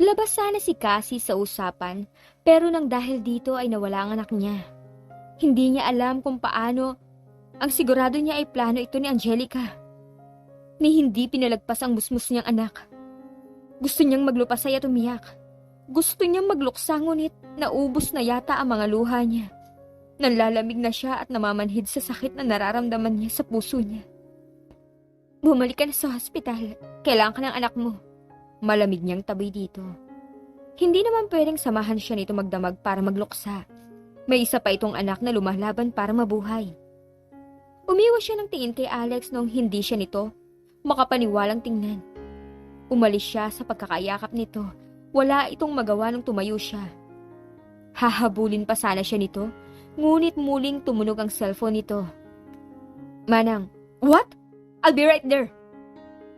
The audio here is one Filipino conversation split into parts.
Labas sana si Cassie sa usapan, pero nang dahil dito ay nawala ang anak niya. Hindi niya alam kung paano ang sigurado niya ay plano ito ni Angelica. Ni hindi pinalagpas ang musmus niyang anak. Gusto niyang maglupasay at umiyak. Gusto niyang magluksa ngunit naubos na yata ang mga luha niya. Nanlalamig na siya at namamanhid sa sakit na nararamdaman niya sa puso niya. Bumalik ka na sa hospital. Kailangan ka ng anak mo. Malamig niyang tabi dito. Hindi naman pwedeng samahan siya nito magdamag para magluksa. May isa pa itong anak na lumalaban para mabuhay. Umiwas siya ng tingin kay Alex nung hindi siya nito makapaniwalang tingnan. Umalis siya sa pagkakayakap nito. Wala itong magawa nung tumayo siya. Hahabulin pa sana siya nito, ngunit muling tumunog ang cellphone nito. Manang, what? I'll be right there.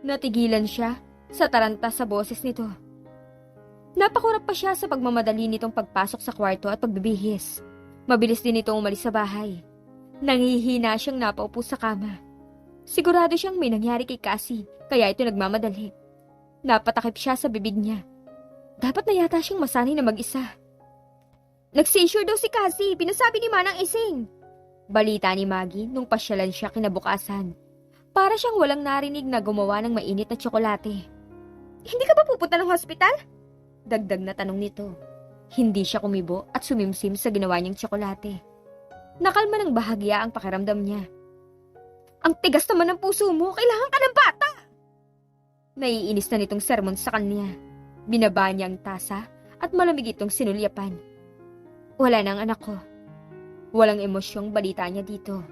Natigilan siya sa taranta sa boses nito. Napakurap pa siya sa pagmamadali nitong pagpasok sa kwarto at pagbibihis. Mabilis din itong umalis sa bahay. Nangihina siyang napaupo sa kama. Sigurado siyang may nangyari kay Cassie, kaya ito nagmamadali. Napatakip siya sa bibig niya. Dapat na yata siyang masanay na mag-isa. Nag-seizure daw si Cassie, pinasabi ni Manang Ising. Balita ni Maggie nung pasyalan siya kinabukasan. Para siyang walang narinig na gumawa ng mainit na tsokolate. Hindi ka ba pupunta ng hospital? Dagdag na tanong nito. Hindi siya kumibo at sumimsim sa ginawa niyang tsokolate. Nakalma ng bahagya ang pakiramdam niya. Ang tigas naman ng puso mo, kailangan ka ng bata! Naiinis na nitong sermon sa kanya. Binaba niya ang tasa at malamig itong sinulyapan. Wala na ang anak ko. Walang emosyong balita niya dito.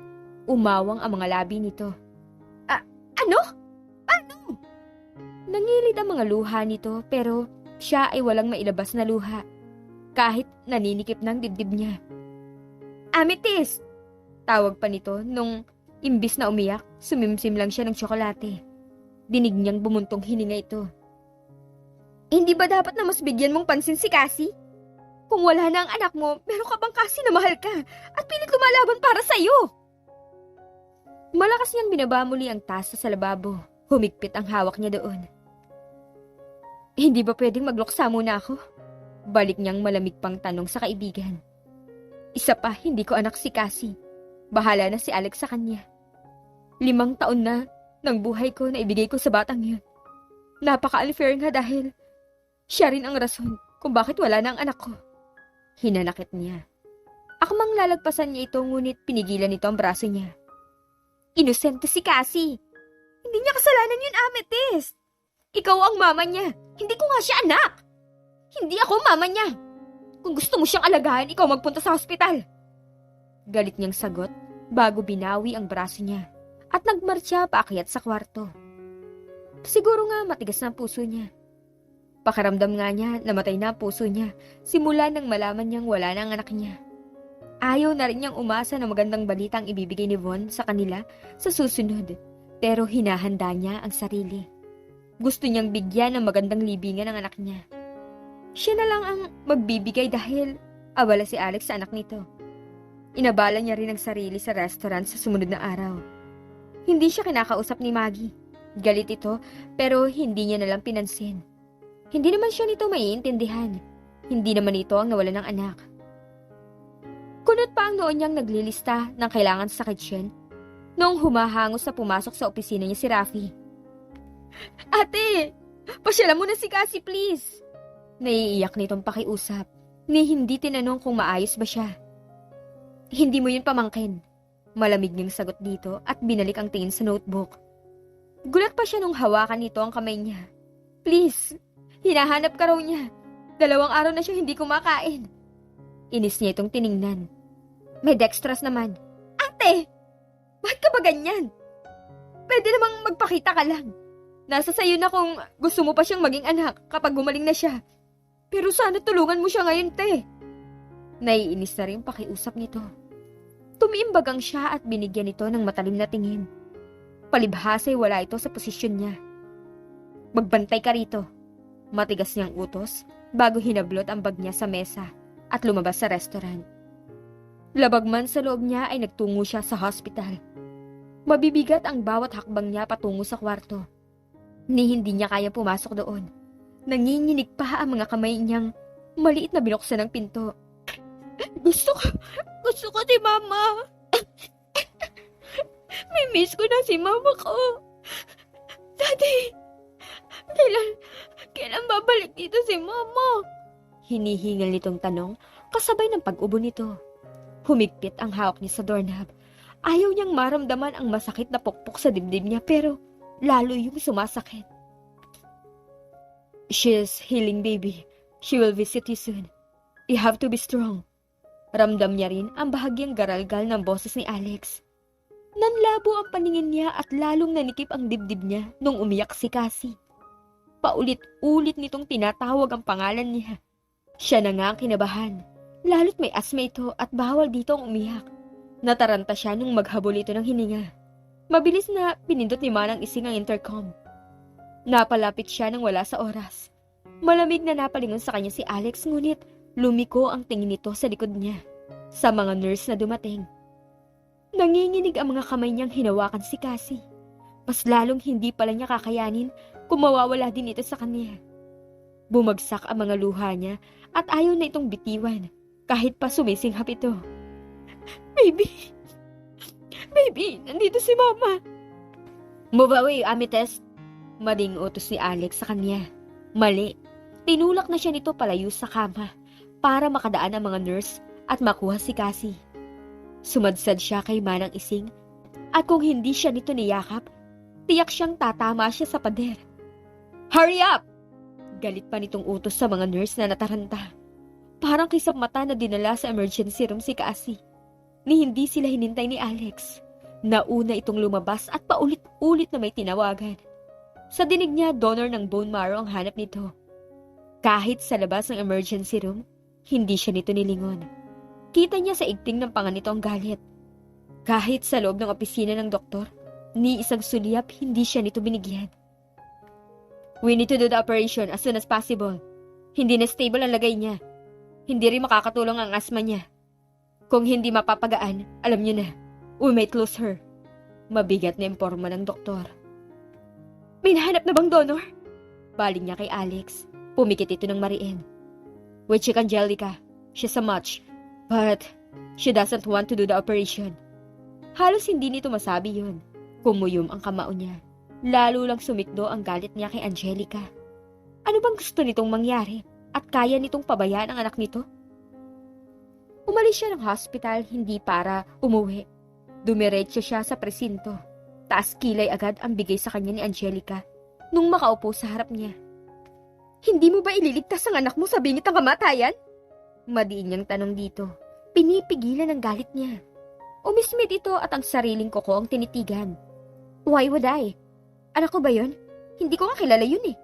Umawang ang mga labi nito. A- ano? Ano? Nangilid ang mga luha nito pero siya ay walang mailabas na luha. Kahit naninikip ng dibdib niya. Amethyst! Tawag pa nito nung imbis na umiyak, sumimsim lang siya ng tsokolate. Dinig niyang bumuntong hininga ito. Hindi ba dapat na mas bigyan mong pansin si Cassie? Kung wala na ang anak mo, meron ka bang Cassie na mahal ka at pilit lumalaban para sa'yo? Malakas niyang binaba muli ang tasa sa lababo. Humigpit ang hawak niya doon. Hindi ba pwedeng magluksa muna ako? Balik niyang malamig pang tanong sa kaibigan. Isa pa, hindi ko anak si Cassie. Bahala na si Alex sa kanya. Limang taon na ng buhay ko na ibigay ko sa batang yun. Napaka-unfair nga dahil siya rin ang rason kung bakit wala na ang anak ko. Hinanakit niya. Akmang lalagpasan niya ito ngunit pinigilan nito ang braso niya. Inosente si Cassie. Hindi niya kasalanan yun, Amethyst. Ikaw ang mama niya. Hindi ko nga siya anak. Hindi ako mama niya. Kung gusto mo siyang alagahan, ikaw magpunta sa hospital. Galit niyang sagot bago binawi ang braso niya at nagmarcha paakyat sa kwarto. Siguro nga matigas na ang puso niya. Pakaramdam nga niya namatay na ang puso niya simula nang malaman niyang wala na ang anak niya. Ayaw na rin niyang umasa na magandang balita ang ibibigay ni Von sa kanila sa susunod, pero hinahanda niya ang sarili. Gusto niyang bigyan ng magandang libingan ang anak niya. Siya na lang ang magbibigay dahil abala si Alex sa anak nito. Inabala niya rin ang sarili sa restaurant sa sumunod na araw. Hindi siya kinakausap ni Maggie. Galit ito, pero hindi niya nalang pinansin. Hindi naman siya nito maiintindihan. Hindi naman ito ang nawala ng anak. Kunot pa ang noon niyang naglilista ng kailangan sa kitchen noong humahango sa pumasok sa opisina niya si Rafi. Ate! Pasyalan mo na si Cassie, please! Naiiyak nitong pakiusap, ni hindi tinanong kung maayos ba siya. Hindi mo yun pamangkin. Malamig niyang sagot dito at binalik ang tingin sa notebook. Gulat pa siya nung hawakan nito ang kamay niya. Please, hinahanap ka raw niya. Dalawang araw na siya hindi kumakain. Inis niya itong tiningnan. May dextrose naman. Ate! Bakit ka ba ganyan? Pwede namang magpakita ka lang. Nasa sayo na kung gusto mo pa siyang maging anak kapag gumaling na siya. Pero sana tulungan mo siya ngayon, te. Naiinis na rin pakiusap nito. Tumiimbagang siya at binigyan ito ng matalim na tingin. Palibhasay wala ito sa posisyon niya. Magbantay ka rito. Matigas niyang utos bago hinablot ang bag niya sa mesa at lumabas sa restaurant. Labag man sa loob niya ay nagtungo siya sa hospital. Mabibigat ang bawat hakbang niya patungo sa kwarto. Ni hindi niya kaya pumasok doon. Nanginginig pa ang mga kamay niyang maliit na binuksan ng pinto. Gusto ko, gusto ko si Mama. May miss ko na si Mama ko. Daddy, kailan, kailan babalik dito si Mama? Hinihingal nitong tanong kasabay ng pag-ubo nito. Humigpit ang hawak niya sa doorknob. Ayaw niyang maramdaman ang masakit na pukpok sa dibdib niya pero lalo yung sumasakit. She is healing, baby. She will visit you soon. You have to be strong. Ramdam niya rin ang bahagyang garalgal ng boses ni Alex. Nanlabo ang paningin niya at lalong nanikip ang dibdib niya nung umiyak si Cassie. Paulit-ulit nitong tinatawag ang pangalan niya. Siya na nga ang kinabahan. Lalo't may asma ito at bawal dito ang umiyak. Nataranta siya nung maghabol ito ng hininga. Mabilis na pinindot ni Manang Ising ang intercom. Napalapit siya nang wala sa oras. Malamig na napalingon sa kanya si Alex ngunit lumiko ang tingin nito sa likod niya. Sa mga nurse na dumating. Nanginginig ang mga kamay niyang hinawakan si Cassie. Mas lalong hindi pala niya kakayanin kung mawawala din ito sa kanya. Bumagsak ang mga luha niya at ayaw na itong bitiwan kahit pa sumisinghap ito. Baby! Baby, nandito si Mama! Move away, Amethyst! Maling utos ni Alex sa kanya. Mali. Tinulak na siya nito palayo sa kama para makadaan ang mga nurse at makuha si Cassie. Sumadsad siya kay Manang Ising at kung hindi siya nito niyakap, tiyak siyang tatama siya sa pader. Hurry up! Galit pa nitong utos sa mga nurse na nataranta. Parang kisap mata na dinala sa emergency room si Cassie. Ni hindi sila hinintay ni Alex. Nauna itong lumabas at paulit-ulit na may tinawagan. Sa dinig niya, donor ng bone marrow ang hanap nito. Kahit sa labas ng emergency room, hindi siya nito nilingon. Kita niya sa igting ng panga nito ang galit. Kahit sa loob ng opisina ng doktor, ni isang sulyap hindi siya nito binigyan. We need to do the operation as soon as possible. Hindi na stable ang lagay niya. Hindi rin makakatulong ang asma niya. Kung hindi mapapagaan, alam niyo na, we might lose her. Mabigat na imporma ng doktor. May nahanap na bang donor? Baling niya kay Alex. Pumikit ito ng mariin. We check Angelica. She's a match. But, she doesn't want to do the operation. Halos hindi nito masabi yun. Kumuyom ang kamao niya. Lalo lang sumikdo ang galit niya kay Angelica. Ano bang gusto nitong mangyari? At kaya nitong pabayaan ang anak nito? Umalis siya ng hospital hindi para umuwi. Dumiretso siya sa presinto. Taas kilay agad ang bigay sa kanya ni Angelica nung makaupo sa harap niya. Hindi mo ba ililigtas ang anak mo sa bingit ng kamatayan? Madiin niyang tanong dito. Pinipigilan ang galit niya. Umismit ito at ang sariling koko ang tinitigan. Why would I? Anak ko ba yun? Hindi ko nga kilala yun eh.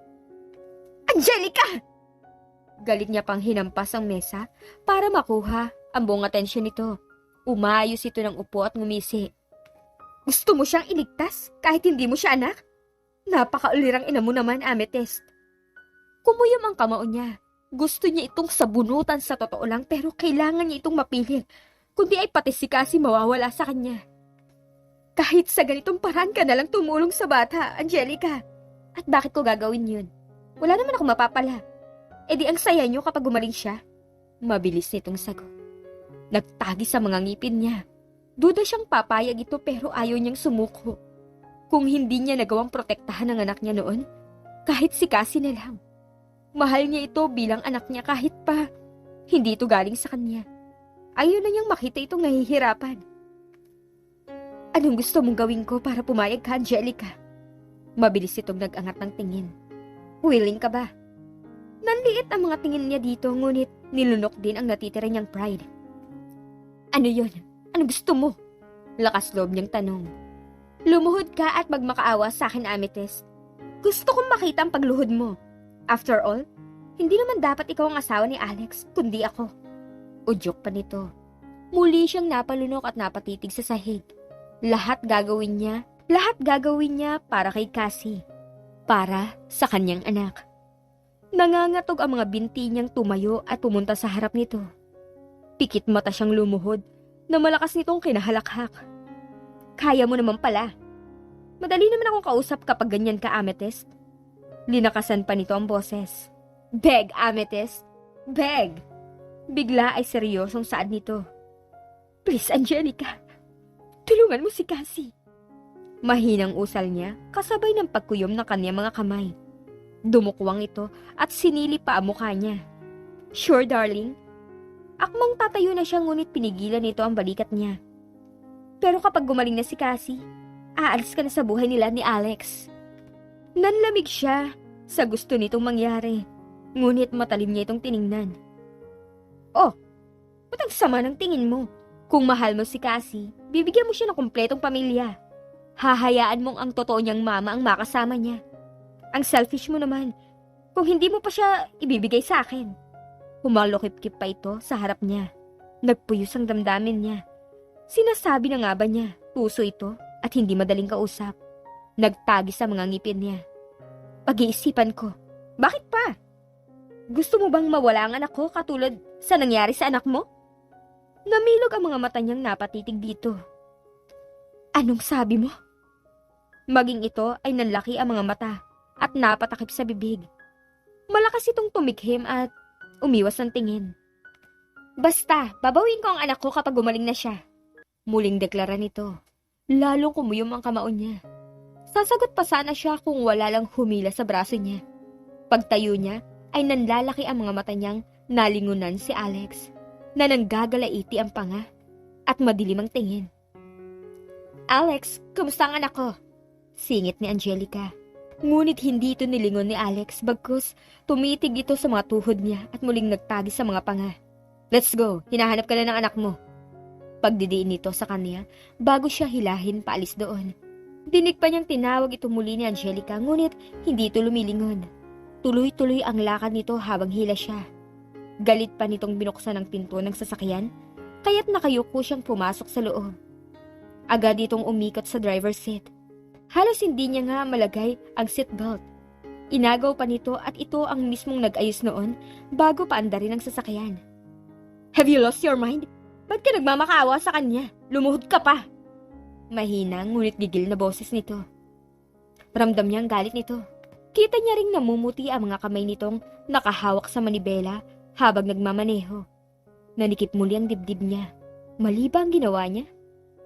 Angelica! Galit niya pang hinampas ang mesa para makuha ang buong atensyon nito. Umayos ito ng upo at ngumisi. Gusto mo siyang iligtas kahit hindi mo siya anak? Napakaulirang ina mo naman, Amethyst. Kumuyom ang kamao niya. Gusto niya itong sabunutan sa totoo lang pero kailangan niya itong mapilit. Kundi ay pati si Cassie mawawala sa kanya. Kahit sa ganitong paraan ka na lang tumulong sa bata, Angelica. At bakit ko gagawin yun? Wala naman ako mapapala. E di ang saya niyo kapag gumaling siya. Mabilis nitong sagot. Nagtagi sa mga ngipin niya. Duda siyang papayag ito pero ayaw niyang sumuko. Kung hindi niya nagawang protektahan ang anak niya noon, kahit si Cassie na lang. Mahal niya ito bilang anak niya kahit pa hindi ito galing sa kanya. Ayaw na niyang makita itong nahihirapan. Anong gusto mong gawin ko para pumayag ka, Angelica? Mabilis itong nag-angat ng tingin. Willing ka ba? Nanliit ang mga tingin niya dito ngunit nilunok din ang natitira niyang pride. Ano yon? Ano gusto mo? Lakas loob niyang tanong. Lumuhod ka at magmakaawa sa akin, Amethyst. Gusto kong makita ang pagluhod mo. After all, hindi naman dapat ikaw ang asawa ni Alex, kundi ako. Udyok pa nito. Muli siyang napalunok at napatitig sa sahig. Lahat gagawin niya, lahat gagawin niya para kay Cassie. Para sa kanyang anak. Nangangatog ang mga binti niyang tumayo at pumunta sa harap nito. Pikit mata siyang lumuhod na malakas nitong kinahalakhak. Kaya mo naman pala. Madali naman akong kausap kapag ganyan ka, Amethyst. Linakasan pa nito ang boses. Beg, Amethyst. Beg. Bigla ay seryosong saad nito. Please, Angelica. Tulungan mo si Cassie. Mahinang usal niya, kasabay ng pagkuyom ng kanyang mga kamay. Dumukwang ito at sinili pa ang mukha niya. Sure, darling. Akmang tatayo na siya ngunit pinigilan nito ang balikat niya. Pero kapag gumaling na si Cassie, aalis ka na sa buhay nila ni Alex. Nanlamig siya sa gusto nitong mangyari. Ngunit matalim niya itong tiningnan. Oh, ba't sama ng tingin mo? Kung mahal mo si Cassie, bibigyan mo siya ng kumpletong pamilya. Hahayaan mong ang totoo niyang mama ang makasama niya. Ang selfish mo naman. Kung hindi mo pa siya ibibigay sa akin. Humalokip-kip pa ito sa harap niya. Nagpuyos ang damdamin niya. Sinasabi na nga ba niya, puso ito at hindi madaling kausap. Nagtagi sa mga ngipin niya. Pag-iisipan ko, bakit pa? Gusto mo bang mawala ang anak ko katulad sa nangyari sa anak mo? Namilog ang mga mata niyang napatitig dito. Anong sabi mo? Maging ito ay nanlaki ang mga mata at napatakip sa bibig. Malakas itong tumikhim at umiwas ng tingin. Basta, babawin ko ang anak ko kapag gumaling na siya. Muling deklara nito. Lalong kumuyom ang kamao niya. Sasagot pa sana siya kung wala lang humila sa braso niya. Pagtayo niya, ay nanlalaki ang mga mata niyang nalingunan si Alex na nanggagalaiti ang panga at madilim ang tingin. Alex, kumusta ang anak ko? Singit ni Angelica. Ngunit hindi ito nilingon ni Alex bagkus tumitig ito sa mga tuhod niya at muling nagtagi sa mga panga. Let's go, hinahanap ka na ng anak mo. Pagdidiin nito sa kanya bago siya hilahin paalis doon. Dinig pa niyang tinawag ito muli ni Angelica ngunit hindi ito lumilingon. Tuloy-tuloy ang lakad nito habang hila siya. Galit pa nitong binuksan ang pinto ng sasakyan, kaya't nakayuko siyang pumasok sa loob. Agad itong umikot sa driver's seat. Halos hindi niya nga malagay ang seatbelt. Inagaw pa nito at ito ang mismong nag-ayos noon bago paandarin ang sasakyan. Have you lost your mind? Ba't ka nagmamakaawa sa kanya? Lumuhod ka pa! Mahina ngunit gigil na boses nito. Ramdam niya ang galit nito. Kita niya ring namumuti ang mga kamay nitong nakahawak sa manibela habang nagmamaneho. Nanikip muli ang dibdib niya. Mali ba ang ginawa niya?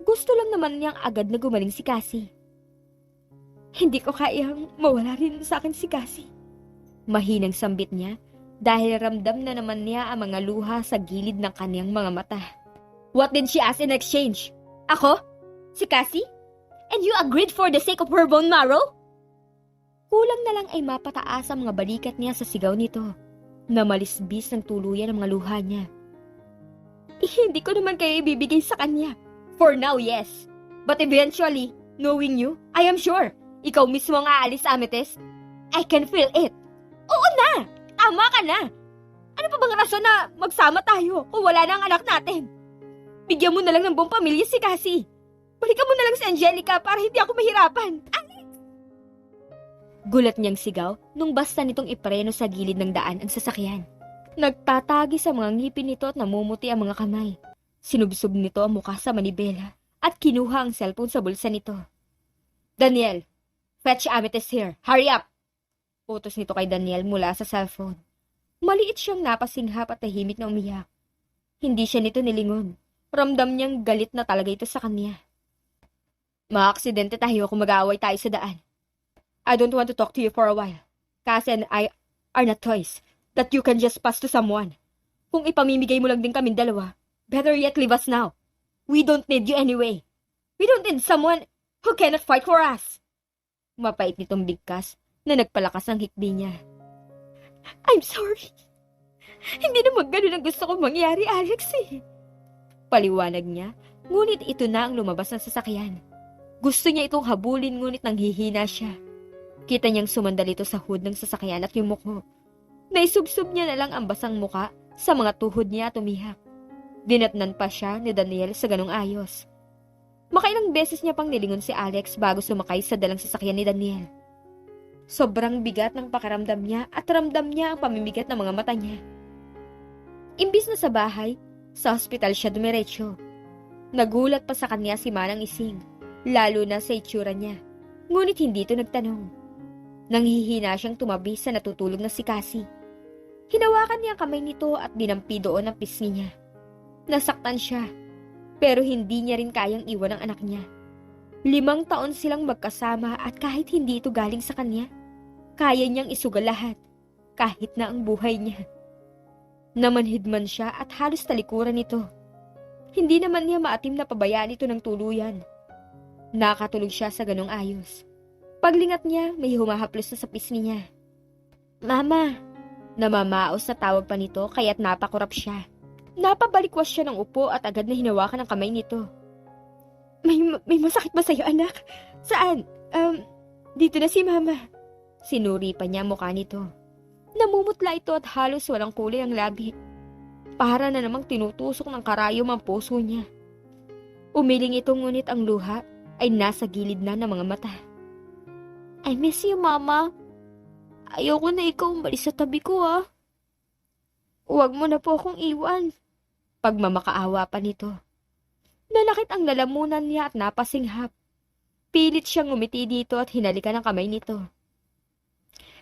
Gusto lang naman niyang agad na gumaling si Cassie. Hindi ko kayang mawala rin sa akin si Cassie. Mahinang sambit niya dahil ramdam na naman niya ang mga luha sa gilid ng kaniyang mga mata. What did she ask in exchange? Ako? Si Cassie? And you agreed for the sake of her bone marrow? Kulang na lang ay mapataas ang mga balikat niya sa sigaw nito na malisbis ng tuluyan ang mga luha niya. Eh, hindi ko naman kayo ibibigay sa kanya. For now, yes. But eventually, knowing you, I am sure, ikaw mismo ang aalis, Amethyst. I can feel it. Oo na! Tama ka na! Ano pa bang rason na magsama tayo kung wala na ang anak natin? Bigyan mo na lang ng buong pamilya si Cassie. Balikan mo na lang si Angelica para hindi ako mahirapan. Alex! Gulat niyang sigaw nung basta nitong ipreno sa gilid ng daan ang sasakyan. Nagtatagi sa mga ngipin nito at namumuti ang mga kamay. Sinubsob nito ang mukha sa manibela at kinuha ang cellphone sa bulsa nito. Daniel, fetch Amethyst here. Hurry up! Utos nito kay Daniel mula sa cellphone. Maliit siyang napasinghap at tahimik na umiyak. Hindi siya nito nilingon. Ramdam niyang galit na talaga ito sa kanya. Maaksidente tayo kung mag-aaway tayo sa daan. I don't want to talk to you for a while. Kasi and I are not toys that you can just pass to someone. Kung ipamimigay mo lang din kami dalawa, better yet leave us now. We don't need you anyway. We don't need someone who cannot fight for us. Mapait nitong bigkas na nagpalakas ang hikbi niya. I'm sorry. Hindi naman ganun ang gusto kong mangyari, Alex eh. Paliwanag niya, ngunit ito na ang lumabas ng sasakyan. Gusto niya itong habulin ngunit nanghihina siya. Kita niyang sumandal ito sa hood ng sasakyan at yumuko. Naisubsob niya na lang ang basang muka sa mga tuhod niya at umihak. Dinatnan pa siya ni Daniel sa ganong ayos. Makailang beses niya pang nilingon si Alex bago sumakay sa dalang sasakyan ni Daniel. Sobrang bigat ng pakaramdam niya at ramdam niya ang pamimigat ng mga mata niya. Imbis na sa bahay, sa ospital siya dumiretso. Nagulat pa sa kanya si Manang Ising, lalo na sa itsura niya. Ngunit hindi ito nagtanong. Nanghihina siyang tumabi sa natutulog na si Cassie. Hinawakan niya ang kamay nito at dinampi doon ang pisngi niya. Nasaktan siya, pero hindi niya rin kayang iwan ang anak niya. Limang taon silang magkasama at kahit hindi ito galing sa kanya, kaya niyang isugal lahat, kahit na ang buhay niya. Namanhid man siya at halos talikuran nito. Hindi naman niya maatim na pabayaan ito ng tuluyan. Nakatulog siya sa ganong ayos. Paglingat niya, may humahaplos na sa pisngi niya. Mama! Namamaos na tawag pa nito kaya't napakurap siya. Napabalikwas siya ng upo at agad na hinawakan ang kamay nito. May, may masakit ba sa'yo, anak? Saan? Um, dito na si mama. Sinuri pa niya mukha nito. Namumutla ito at halos walang kulay ang labi. Para na namang tinutusok ng karayom ang puso niya. Umiling ito ngunit ang luha ay nasa gilid na ng mga mata. I miss you, Mama. Ayoko na ikaw umalis sa tabi ko, ah. Huwag mo na po akong iwan. Pagmamakaawa pa nito. Nanakit ang lalamunan niya at napasinghap. Pilit siyang umiti dito at hinalikan ang kamay nito.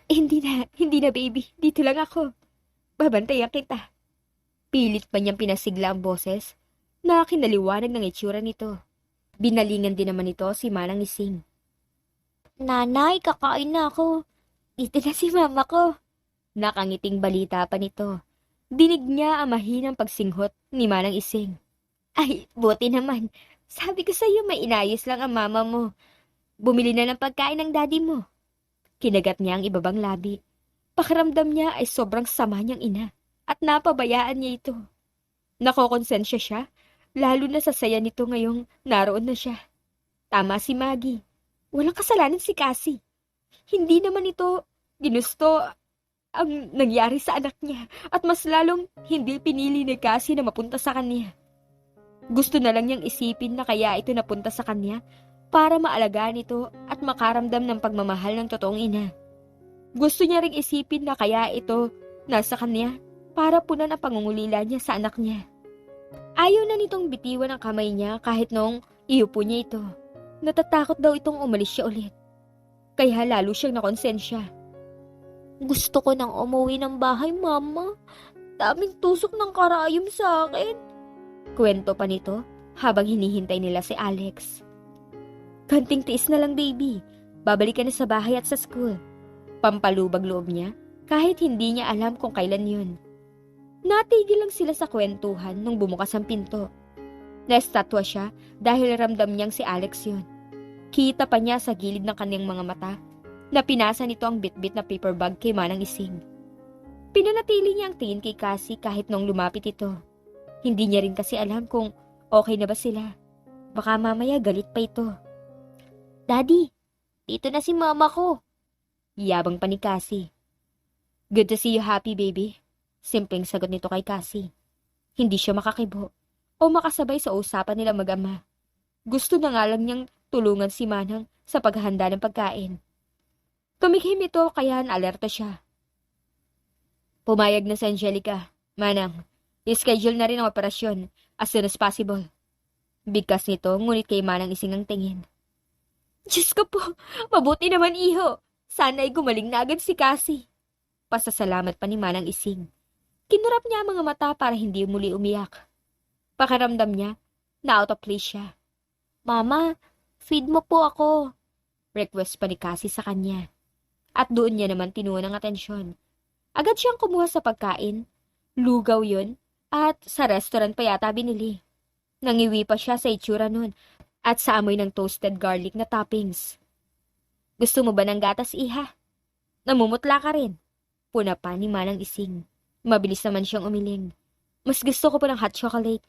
"Eh, hindi na, hindi na baby. Dito lang ako. Babantayan kita. Pilit pa niyang pinasigla ang boses na kinaliwanag ng itsura nito. Binalingan din naman ito si Manang Ising. Nanay, kakain na ako. Dito na si mama ko. Nakangiting balita pa nito. Dinig niya ang mahinang pagsinghot ni Manang Ising. Ay, buti naman. Sabi ko sa'yo may inayos lang ang mama mo. Bumili na ng pagkain ng daddy mo. Kinagat niya ang ibabang labi. Pakiramdam niya ay sobrang sama niyang ina at napabayaan niya ito. Nakokonsensya siya, lalo na sa saya nito ngayong naroon na siya. Tama si Maggie. Walang kasalanan si Cassie. Hindi naman ito ginusto ang nangyari sa anak niya at mas lalong hindi pinili ni Cassie na mapunta sa kanya. Gusto na lang niyang isipin na kaya ito napunta sa kanya para maalagaan ito at makaramdam ng pagmamahal ng totoong ina. Gusto niya ring isipin na kaya ito nasa kanya para punan ang pangungulila niya sa anak niya. Ayaw na nitong bitiwan ang kamay niya kahit noong iupo niya ito. Natatakot daw itong umalis siya ulit. Kaya lalo siyang nakonsensya. Gusto ko nang umuwi ng bahay, mama. Daming tusok ng karayom sa akin. Kwento pa nito habang hinihintay nila si Alex. Kanting tiis na lang, baby. Babalik ka na sa bahay at sa school. Pampalubag loob niya kahit hindi niya alam kung kailan yun. Natigil lang sila sa kwentuhan nung bumukas ang pinto. Naestatwa siya dahil ramdam niyang si Alex yun. Kita pa niya sa gilid ng kanyang mga mata na pinasa nito ang bitbit na paper bag kay Manang Ising. Pinanatili niya ang tingin kay Cassie kahit nung lumapit ito. Hindi niya rin kasi alam kung okay na ba sila. Baka mamaya galit pa ito. Daddy, dito na si mama ko. Yabang pa ni Cassie. Good to see you happy, baby. Simpleng sagot nito kay Cassie. Hindi siya makakibo o makasabay sa usapan nila mag-ama. Gusto na nga lang niyang tulungan si Manang sa paghahanda ng pagkain. Tumikhim ito kaya alerto siya. Pumayag na si Angelica. Manang, ischedule na rin ang operasyon as soon as possible. Bigkas nito, ngunit kay Manang ising ang tingin. Diyos ko po, mabuti naman iho. Sana ay gumaling na agad si Cassie. Pasasalamat pa ni Manang Ising. Kinurap niya ang mga mata para hindi muli umiyak. Pakiramdam niya na out of place siya. Mama, feed mo po ako. Request pa ni Cassie sa kanya. At doon niya naman tinuon ang atensyon. Agad siyang kumuha sa pagkain. Lugaw yun. At sa restaurant pa yata binili. Nangiwi pa siya sa itsura nun at sa amoy ng toasted garlic na toppings. Gusto mo ba ng gatas, iha? Namumutla ka rin. Puna pa ni Manang Ising. Mabilis naman siyang umiling. Mas gusto ko pa ng hot chocolate.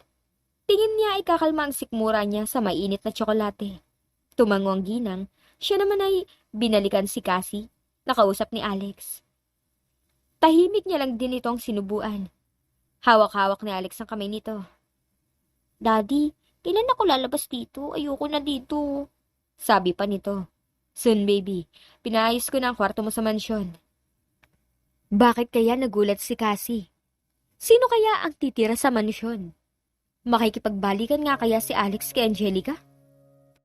Tingin niya ay kakalma ang sikmura niya sa mainit na tsokolate. Tumango ang ginang, siya naman ay binalikan si Cassie, nakausap ni Alex. Tahimik niya lang din itong sinubuan. Hawak-hawak ni Alex ang kamay nito. Daddy, kailan ako lalabas dito? Ayoko na dito. Sabi pa nito. Soon, baby. Pinaayos ko na ang kwarto mo sa mansyon. Bakit kaya nagulat si Cassie? Sino kaya ang titira sa mansyon? Makikipagbalikan nga kaya si Alex kay Angelica?